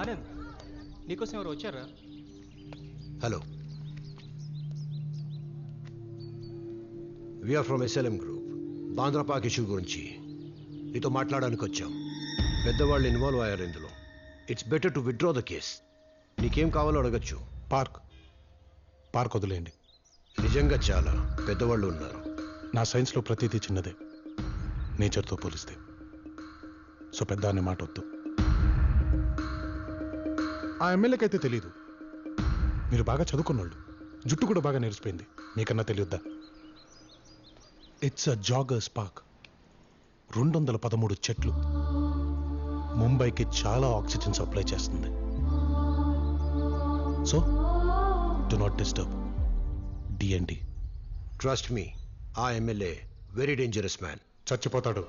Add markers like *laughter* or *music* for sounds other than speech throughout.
ఆనంద్ నీకోసం ఎవరు వచ్చారా? Hello we're from SLM group Bandra park issue గురించి నీతో మాట్లాడడానికి వచ్చాం. పెద్దవాళ్ళు ఇన్వాల్వ్ అయ్యారు ఇందులో. It's better to withdraw the case నీకేం కావాలో అడగచ్చు. పార్క్ పార్క్ వదిలేయండి. నిజంగా చాలా పెద్దవాళ్ళు ఉన్నారు. నా సైన్స్లో ప్రతిదీ చిన్నదే. నేచర్తో పోలిస్తే. సో పెద్ద అనే మాట వద్దు. ఆ ఎమ్మెల్యేకి అయితే తెలియదు మీరు బాగా చదువుకున్నోళ్ళు. జుట్టు కూడా బాగా నేర్చిపోయింది. మీకన్నా తెలియద్దా? ఇట్స్ అ జాగర్స్ పార్క్ రెండు వందల పదమూడు చెట్లు. ముంబైకి చాలా ఆక్సిజన్ సప్లై చేస్తుంది. So do not disturb DMD trust మీ ఆ ఎమ్మెల్యే వెరీ డేంజరస్ మ్యాన్ చచ్చిపోతాడు.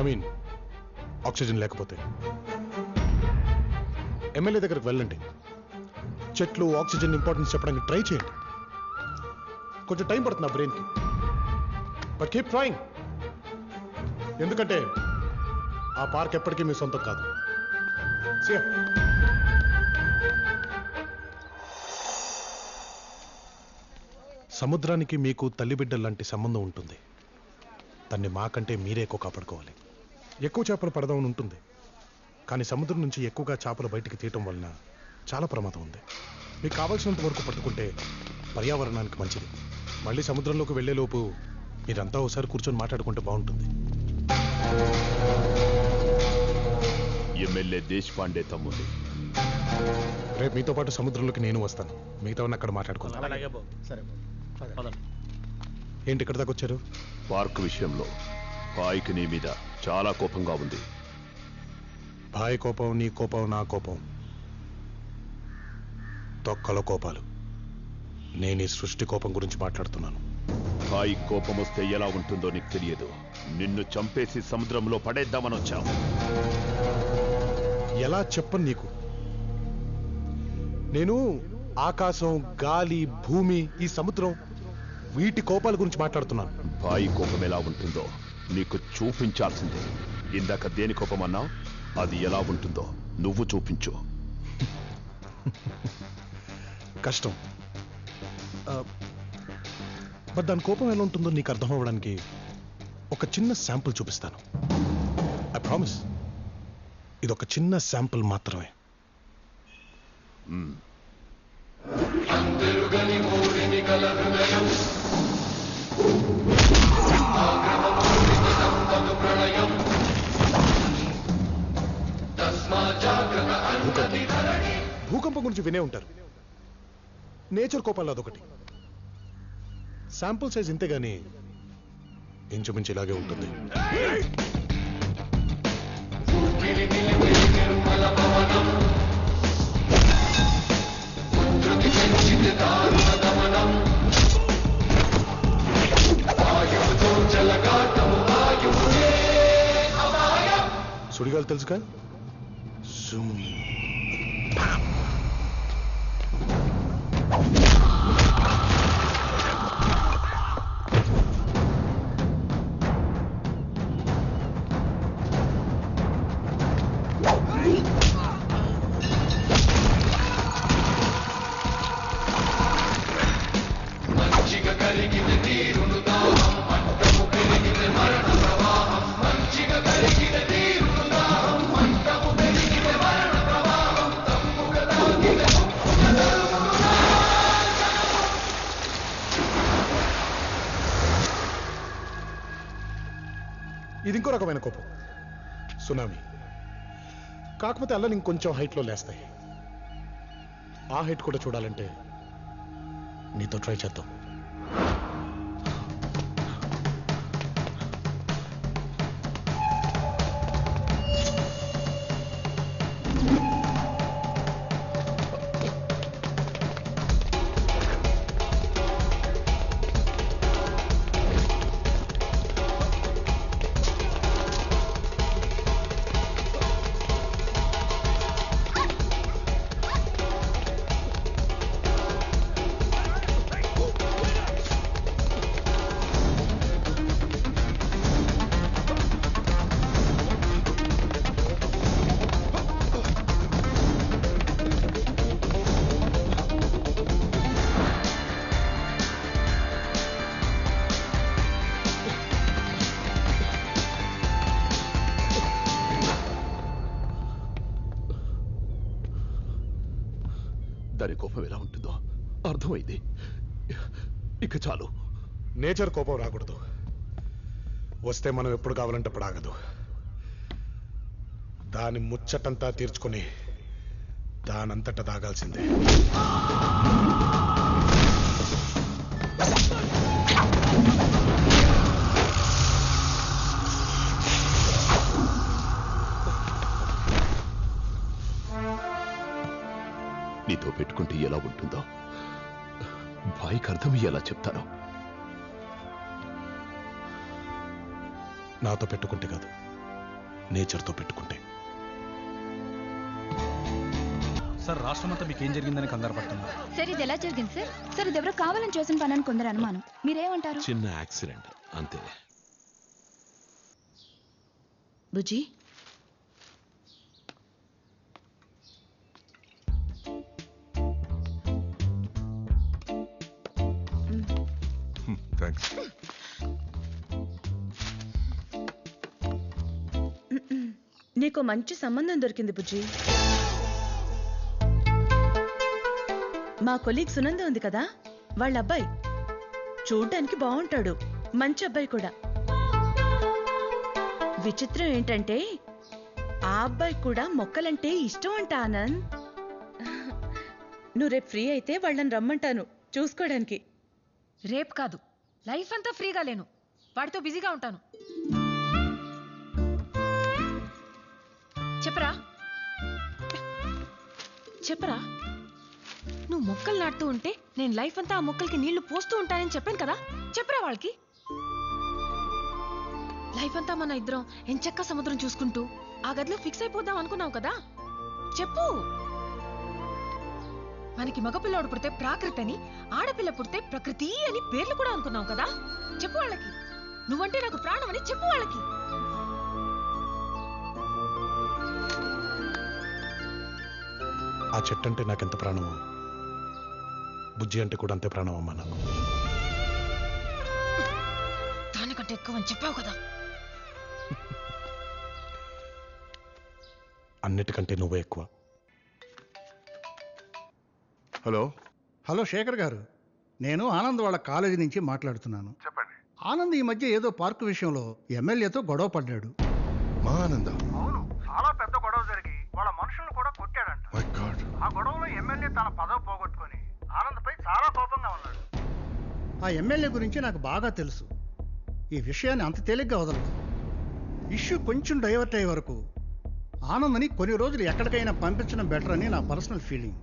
ఐ మీన్ ఆక్సిజన్ లేకపోతే. ఎమ్మెల్యే దగ్గరికి వెళ్ళండి. చెట్లు ఆక్సిజన్ ఇంపార్టెన్స్ చెప్పడానికి ట్రై చేయండి. కొంచెం టైం పడుతుంది నా బ్రెయిన్కి బట్ కీప్ ట్రాయింగ్ ఎందుకంటే ఆ పార్క్ ఎప్పటికీ మీ సొంతం కాదు. See సముద్రానికి మీకు తల్లిబిడ్డల లాంటి సంబంధం ఉంటుంది. దాన్ని మాకంటే మీరే ఎక్కువ కాపాడుకోవాలి. ఎక్కువ చేపలు పడదామని ఉంటుంది. కానీ సముద్రం నుంచి ఎక్కువగా చేపలు బయటికి తీయటం వలన చాలా ప్రమాదం ఉంది. మీకు కావాల్సినంత వరకు పట్టుకుంటే పర్యావరణానికి మంచిది. మళ్ళీ సముద్రంలోకి వెళ్ళేలోపు మీరంతా ఒకసారి కూర్చొని మాట్లాడుకుంటే బాగుంటుంది. ఎమ్మెల్యే దేశపాండే తమ్ముడు. రేపు మీతో పాటు సముద్రంలోకి నేను వస్తాను. మిగతా అక్కడ మాట్లాడుకుందాం. ఏంటి ఇక్కడ దాకా వచ్చారు? పార్క్ విషయంలో పాయికి నీ మీద చాలా కోపంగా ఉంది. భాయ్ కోపం నీ కోపం నా కోపం. తొక్కల కోపాలు. నేను ఈ సృష్టి కోపం గురించి మాట్లాడుతున్నాను. పాయి కోపం వస్తే ఎలా ఉంటుందో నీకు తెలియదు. నిన్ను చంపేసి సముద్రంలో పడేద్దామని వచ్చాం. ఎలా చెప్పను నీకు? నేను ఆకాశం గాలి భూమి ఈ సముద్రం వీటి కోపాల గురించి మాట్లాడుతున్నాను. పాయి కోపం ఎలా ఉంటుందో నీకు చూపించాల్సిందే. ఇందాక దేని కోపం అన్నావు అది ఎలా ఉంటుందో నువ్వు చూపించు. *laughs* కష్టం. బట్ దాని కోపం ఎలా ఉంటుందో నీకు అర్థం అవ్వడానికి ఒక చిన్న శాంపుల్ చూపిస్తాను. ఐ ప్రామిస్ ఇది ఒక చిన్న శాంపుల్ మాత్రమే. భూకంపం. కోపం గురించి వినే ఉంటారు. నేచర్ కోపాలు అదొకటి. శాంపుల్ సైజ్ ఇంతే గాని ఇంచుమించు ఇలాగే ఉంటుంది. సుడిగాలు తెలుసుగా? జూమ్. ఇది ఇంకో రకమైన కోపం. సునామీ. కాకపోతే అల్లలు ఇంకొంచెం హైట్లో లేస్తాయి. ఆ హైట్ కూడా చూడాలంటే నీతో ట్రై చేద్దాం. నేచర్ కోపం రాకూడదు. వస్తే మనం ఎప్పుడు కావాలంటే అప్పుడు ఆగదు. దాని ముచ్చటంతా తీర్చుకొని దానంతట తాగాల్సిందే. నీతో పెట్టుకుంటే ఎలా ఉంటుందో? బాయికి అర్థమయ్యేలా చెప్తాను. నాతో పెట్టుకుంటే కాదు. నేచర్తో పెట్టుకుంటే. సార్ రాష్ట్రం అంతా మీకు ఏం జరిగిందని కంగారు పడుతున్నారు. సార్ ఇది ఎలా జరిగింది సార్? సార్ ఇది ఎవరో కావాలని చేసిన పని అని కొందరు అనుమానం. మీరేమంటారు? చిన్న యాక్సిడెంట్ అంతే. బుజ్జి నీకు మంచి సంబంధం దొరికింది బుజ్జి. మా కొలీగ్ సునంద ఉంది కదా వాళ్ళ అబ్బాయి. చూడ్డానికి బాగుంటాడు మంచి అబ్బాయి కూడా. విచిత్రం ఏంటంటే ఆ అబ్బాయి కూడా మొక్కలంటే ఇష్టం అంట ఆనంద్. నువ్వు రేపు ఫ్రీ అయితే వాళ్ళని రమ్మంటాను చూసుకోవడానికి. రేపు కాదు లైఫ్ అంతా ఫ్రీగా లేను. వాడితో బిజీగా ఉంటాను. చెప్పరా? చెప్పరా? నువ్వు మొక్కలు నాటుతూ ఉంటే నేను లైఫ్ అంతా ఆ మొక్కలకి నీళ్ళు పోస్తూ ఉంటానని చెప్పాను కదా? చెప్పరా వాళ్ళకి? లైఫ్ అంతా మన ఇద్దరం ఎంచక్క సముద్రం చూసుకుంటూ ఆ గదిలో ఫిక్స్ అయిపోదాం అనుకున్నావు కదా? చెప్పు. మనకి మగపిల్లాడు పుడితే ప్రాకృతి అని ఆడపిల్ల పుడితే ప్రకృతి అని పేర్లు కూడా అనుకున్నావు కదా? చెప్పు వాళ్ళకి. నువ్వంటే నాకు ప్రాణం అని చెప్పు వాళ్ళకి. ఆ చెట్టు అంటే నాకెంత ప్రాణమో? బుజ్జి అంటే కూడా అంతే ప్రాణం అమ్మా నాకు దానికంటే ఎక్కువ అని చెప్పావు కదా. అన్నిటికంటే నువ్వే ఎక్కువ. హలో? హలో శేఖర్ గారు నేను ఆనంద్ వాళ్ళ కాలేజీ నుంచి మాట్లాడుతున్నాను. చెప్పండి. ఆనంద్ ఈ మధ్య ఏదో పార్కు విషయంలో ఎమ్మెల్యేతో గొడవ పడ్డాడు. మా ఆనంద గొడవలో ఎమ్మెల్యే తన పదవి పోగొట్టుకొని ఆనంద్పై చాలా కోపంగా ఉన్నాడు. ఆ ఎమ్మెల్యే గురించి నాకు బాగా తెలుసు. ఈ విషయాన్ని అంత తేలిగ్గా వదలదు. ఇష్యూ కొంచెం డైవర్ట్ అయ్యే వరకు ఆనంద్ని కొన్ని రోజులు ఎక్కడికైనా పంపించడం బెటర్ అని నా పర్సనల్ ఫీలింగ్.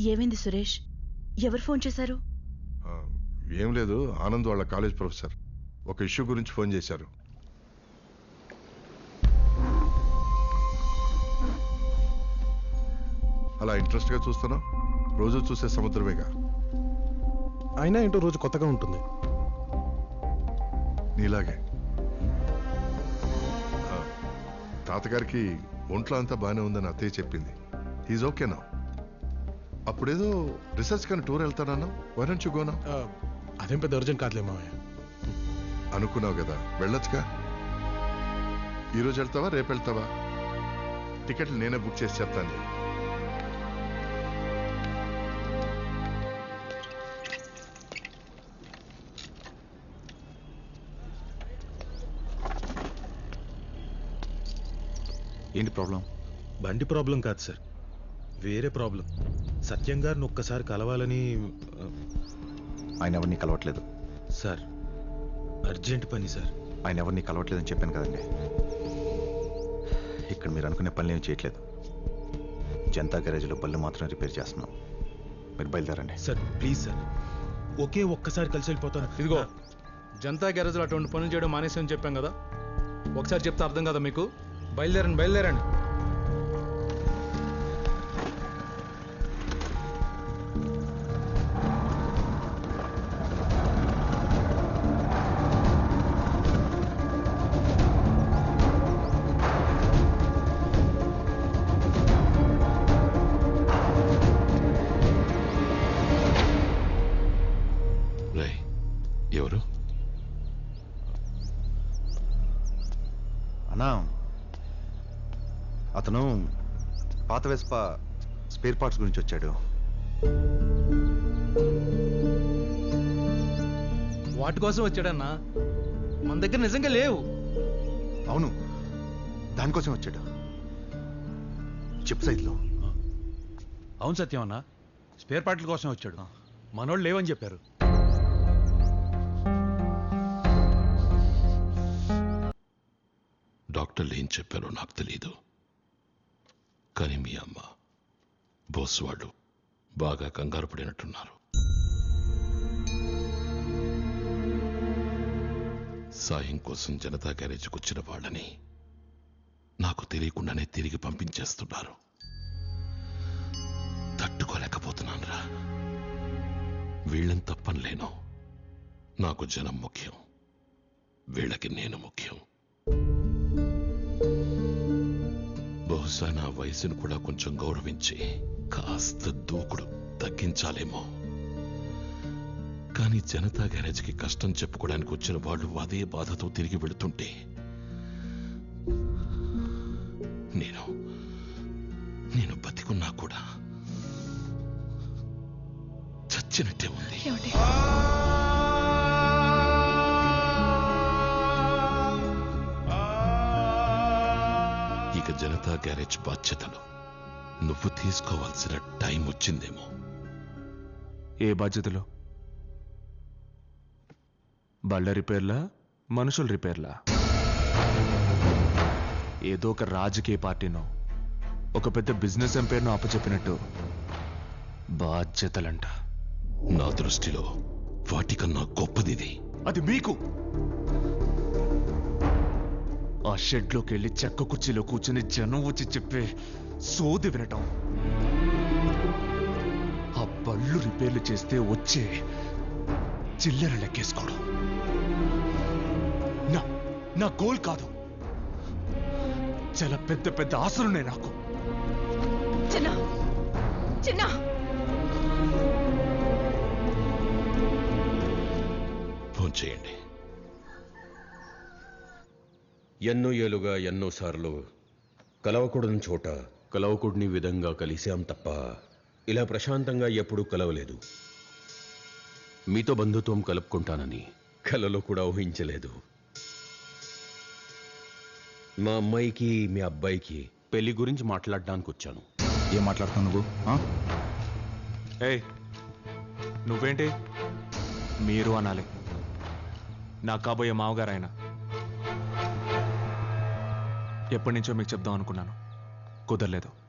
ఏమైంది సురేష్? ఎవరు ఫోన్ చేశారు? ఏం లేదు ఆనంద్ వాళ్ళ కాలేజ్ ప్రొఫెసర్. ఒక ఇష్యూ గురించి ఫోన్ చేశారు. అలా ఇంట్రెస్ట్గా చూస్తున్నావు? రోజు చూసే సముద్రమేగా? అయినా ఏంటో రోజు కొత్తగా ఉంటుంది. నీలాగే. తాతగారికి ఒంట్లో అంతా బాగానే ఉందని అత్తయ్య చెప్పింది. ఈజ్ ఓకే నా అప్పుడేదో రీసెర్చ్ కానీ టూర్ వెళ్తానన్నా వరంచు గోనా అదేం పెద్ద అర్జెంట్ కాదులే మావయ్య. అనుకున్నావు కదా వెళ్ళొచ్చుగా. ఈరోజు వెళ్తావా రేపు వెళ్తావా? టికెట్లు నేనే బుక్ చేసి చెప్తాను. ఏంటి ప్రాబ్లం? బండి ప్రాబ్లం కాదు సార్. వేరే ప్రాబ్లం. సత్యం గారిని ఒక్కసారి కలవాలని ఆయన ఎవరిని కలవట్లేదు. సార్ అర్జెంట్ పని సార్. ఆయన ఎవరిని కలవట్లేదని చెప్పాను కదండి. ఇక్కడ మీరు అనుకునే పనులు ఏం చేయట్లేదు. జనతా గ్యారేజ్లో బళ్ళు మాత్రం రిపేర్ చేస్తున్నాం. మీరు బయలుదేరండి. Sir please sir. ఒకే ఒక్కసారి కలిసి వెళ్ళిపోతాను. ఇదిగో జనతా గ్యారేజ్లో అటువంటి పనులు చేయడం మానేసని చెప్పాం కదా. ఒకసారి చెప్తే అర్థం కదా మీకు? బయలుదేరండి బయలుదేరండి. అతను పాత వెస్ప స్పేర్ పార్ట్స్ గురించి వచ్చాడు. వాటి కోసం వచ్చాడన్నా? మన దగ్గర నిజంగా లేవు. అవును దానికోసం వచ్చాడు. చిప్ సైజులో అవును సత్యం అన్న స్పేర్ పార్ట్ల కోసం వచ్చాడు. మనోళ్ళు లేవని చెప్పారు. డాక్టర్లు ఏం చెప్పారో నాకు తెలియదు కానీ మీ అమ్మ బోస్ వాళ్ళు బాగా కంగారు పడినట్టున్నారు. సాయం కోసం జనతా గ్యారేజ్కి వచ్చిన వాళ్ళని నాకు తెలియకుండానే తిరిగి పంపించేస్తున్నారు. తట్టుకోలేకపోతున్నానురా. వీళ్ళని తప్పనలేను నాకు జనం ముఖ్యం. వీళ్ళకి నేను ముఖ్యం. బహుశా నా వయసును కూడా కొంచెం గౌరవించి కాస్త దూకుడు తగ్గించాలేమో. కానీ జనతా గ్యారేజ్కి కష్టం చెప్పుకోవడానికి వచ్చిన వాళ్ళు అదే బాధతో తిరిగి వెళుతుంటే నేను నేను బతికున్నా కూడా చచ్చినట్టే ఉంది. జనతా గ్యారేజ్ బాధ్యతలు నువ్వు తీసుకోవాల్సిన టైం వచ్చిందేమో. ఏ బాధ్యతలు? బళ్ళ రిపేర్లా? మనుషుల రిపేర్లా? ఏదో ఒక రాజకీయ పార్టీనో ఒక పెద్ద బిజినెస్ ఎంపైర్నో అప్పచెప్పినట్టు బాధ్యతలంట. నా దృష్టిలో వాటికన్నా గొప్పదిది. అది మీకు. ఆ షెడ్లోకి వెళ్ళి చెక్క కుర్చీలో కూర్చుని జనం వచ్చి చెప్పే సోది వినటం. ఆ బళ్ళు రిపేర్లు చేస్తే వచ్చే చిల్లర లెక్కేసుకోవడం. నా నా గోల్ కాదు. చాలా పెద్ద పెద్ద ఆశలున్నాయి నాకు. చిన్న చిన్న. ఫోన్ చేయండి. ఎన్నో ఏలుగా ఎన్నోసార్లు కలవకూడని చోట కలవకూడని విధంగా కలిశాం తప్ప ఇలా ప్రశాంతంగా ఎప్పుడూ కలవలేదు. మీతో బంధుత్వం కలుపుకుంటానని కలలో కూడా ఊహించలేదు. మా అమ్మాయికి మీ అబ్బాయికి పెళ్ళి గురించి మాట్లాడడానికి వచ్చాను. ఏం మాట్లాడుతున్నావు నువ్వు? ఆ? ఏయ్ నువ్వేంటి? మీరు అనాలి. నా కాబోయే మావగారు ఆయన. ఎప్పటి నుంచో మీకు చెప్దాం అనుకున్నాను. కుదరలేదు.